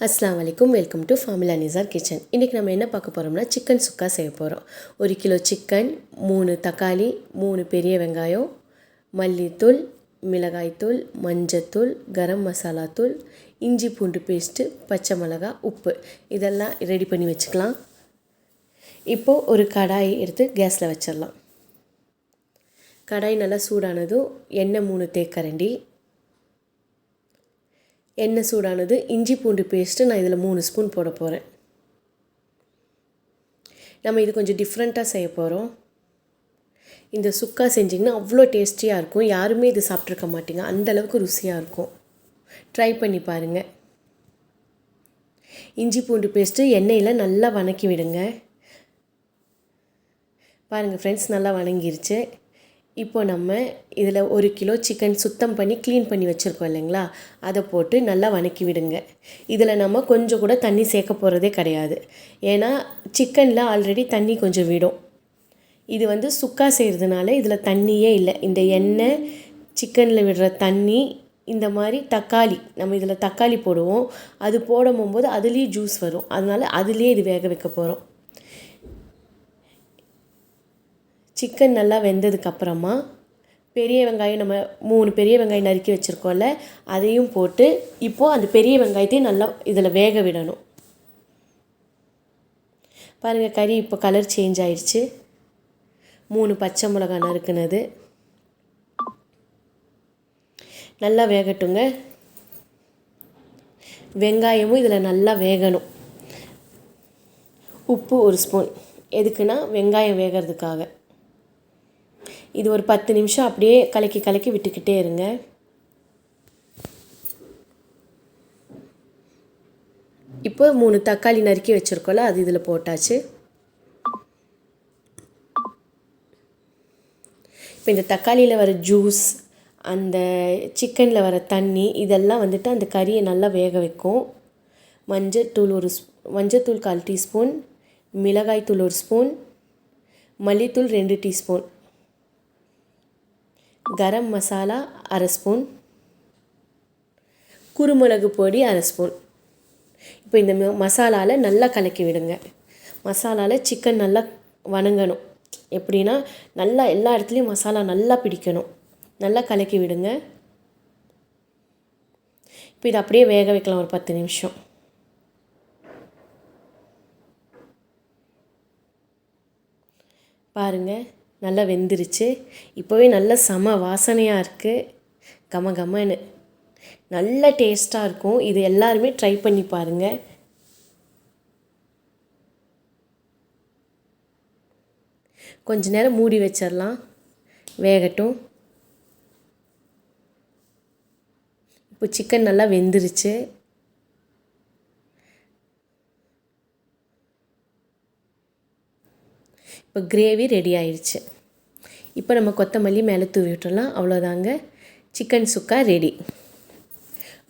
அஸ்லாம் வலைக்கும் welcome to Famila Nisar kitchen இன்றைக்கி நம்ம என்ன பார்க்க போகிறோம்னா சிக்கன் சுக்கா செய்ய போகிறோம் ஒரு கிலோ சிக்கன் மூணு தக்காளி மூணு பெரிய வெங்காயம் மல்லித்தூள் மிளகாய்த்தூள் மஞ்சத்தூள் கரம் மசாலா தூள் இஞ்சி பூண்டு பேஸ்ட்டு பச்சை மிளகா உப்பு. இதெல்லாம் ரெடி பண்ணி வச்சுக்கலாம். இப்போது ஒரு கடாய் எடுத்து கேஸில் வச்சிடலாம். கடாய் நல்லா சூடானதும் எண்ணெய் மூணு தேக்கரண்டி எண்ணெய் சூடானது இஞ்சி பூண்டு பேஸ்ட்டு நான் இதில் மூணு ஸ்பூன் போட போகிறேன் நம்ம இது கொஞ்சம் டிஃப்ரெண்ட்டாக செய்ய போகிறோம் இந்த சுக்கா செஞ்சிங்கன்னா அவ்வளோ டேஸ்டியாக இருக்கும். யாருமே இது சாப்பிட்ருக்க மாட்டிங்க. அந்தளவுக்கு ருசியாக இருக்கும். ட்ரை பண்ணி பாருங்கள் இஞ்சி பூண்டு பேஸ்ட்டு எண்ணெயில் நல்லா வணக்கி விடுங்க. பாருங்கள் ஃப்ரெண்ட்ஸ் நல்லா வணங்கிருச்சு. இப்போ நம்ம இதில் ஒரு கிலோ சிக்கன் சுத்தம் பண்ணி க்ளீன் பண்ணி வச்சுருக்கோம் இல்லைங்களா? அதை போட்டு நல்லா வணக்கி விடுங்க. இதில் நம்ம கொஞ்சம் கூட தண்ணி சேர்க்க போகிறதே கிடையாது. ஏன்னா சிக்கனில் ஆல்ரெடி தண்ணி கொஞ்சம் விடும். இது வந்து சுக்கா செய்கிறதுனால இதில் தண்ணியே இல்லை. இந்த எண்ணெய் சிக்கனில் விடுற தண்ணி இந்த மாதிரி தக்காளி நம்ம இதில் தக்காளி போடுவோம். அது போடும் போது அதுலேயும் ஜூஸ் வரும். அதனால் அதுலேயே இது வேக வைக்க போகிறோம். சிக்கன் நல்லா வெந்ததுக்கப்புறமா பெரிய வெங்காயம் நம்ம மூணு பெரிய வெங்காயம் நறுக்கி வச்சுருக்கோம்ல அதையும் போட்டு இப்போது அந்த பெரிய வெங்காயத்தையும் நல்லா இதில் வேக விடணும். பாருங்கள் கறி இப்போ கலர் சேஞ்ச் ஆயிடுச்சு. மூணு பச்சை மிளகா நறுக்குனது. நல்லா வேகட்டுங்க. வெங்காயமும் இதில் நல்லா வேகணும். உப்பு ஒரு ஸ்பூன் எதுக்குன்னா வெங்காயம் வேகிறதுக்காக. இது ஒரு பத்து நிமிஷம் அப்படியே கலக்கி கலக்கி விட்டுக்கிட்டே இருங்க. இப்போ மூணு தக்காளி நறுக்கி வச்சுருக்கோம்ல அது இதில் போட்டாச்சு. இப்போ இந்த தக்காளியில் வர ஜூஸ் அந்த சிக்கனில் வர தண்ணி இதெல்லாம் வந்துட்டு அந்த கறியை நல்லா வேக வைக்கும். மஞ்சத்தூள் ஒரு மஞ்சத்தூள் கால் டீஸ்பூன் மிளகாய்த்தூள் ஒரு ஸ்பூன் மல்லித்தூள் ரெண்டு டீஸ்பூன். கரம் மசாலா அரை ஸ்பூன். குருமிளகு பொடி அரை ஸ்பூன். இப்போ இந்த மசாலாவில் நல்லா கலக்கி விடுங்க. மசாலாவில் சிக்கன் நல்லா வணங்கணும். எப்படின்னா நல்லா எல்லா இடத்துலையும் மசாலா நல்லா பிடிக்கணும். நல்லா கலக்கி விடுங்க. இப்போ இதை அப்படியே வேக வைக்கலாம் ஒரு பத்து நிமிஷம். பாருங்கள் நல்லா வெந்துருச்சு. இப்போவே நல்ல செம வாசனையாக இருக்குது கம கமன்னு. நல்ல டேஸ்ட்டாக இருக்கும். இது எல்லாருமே ட்ரை பண்ணி பாருங்கள் கொஞ்ச நேரம் மூடி வச்சிடலாம் வேகட்டும். இப்போ சிக்கன் நல்லா வெந்துருச்சு. இப்போ கிரேவி ரெடி ஆயிடுச்சு இப்போ நம்ம கொத்தமல்லி மேலே தூவி விட்டுடலாம் அவ்வளோதாங்க. சிக்கன் சுக்கா ரெடி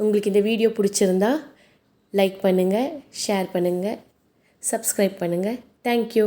உங்களுக்கு இந்த வீடியோ பிடிச்சிருந்தா லைக் பண்ணுங்கள் ஷேர் பண்ணுங்கள் சப்ஸ்கிரைப் பண்ணுங்கள் தேங்க்யூ